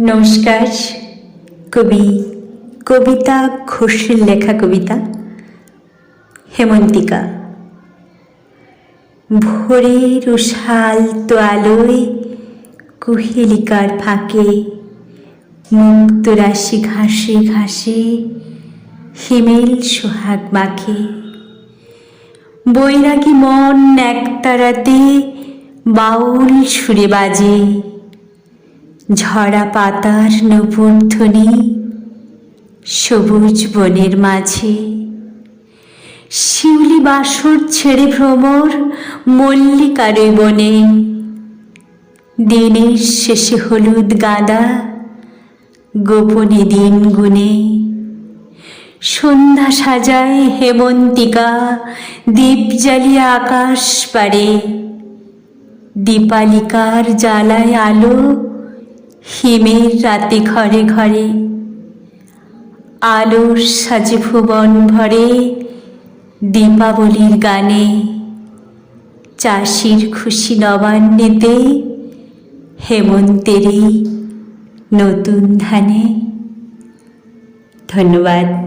নমস্কার, কবি, কবিতা ঘোষের লেখা কবিতা, হেমন্তিকা। ভোরের উশাল তো আলোয় কুহেলিকার ফাঁকে মুক্ত রাশি ঘাসে ঘাসে হিমেল সোহাগ মাখে বৈরাগী মন একতারাতে বাউল সুরে বাজে। ঝরা পাতার নপুর সবুজ বনের মাঝে। শিউলি বাসর ছেড়ে ভ্রমর মল্লিকারে বনে। দিনের শেষে হলুদ গাঁদা গোপনে দিন গুনে। সন্ধ্যা সাজায় হেমন্তিকা, দীপ জ্বালিয়ে আকাশ পারে দীপালিকার জ্বালায় আলো, হিমের রাতে ঘরে ঘরে। আলোর সাজে ভুবন ভরে দীপাবলির গানে। চাষির খুশি নবান্নেতে হেমন্তেরই নতুন ধানে। ধন্যবাদ।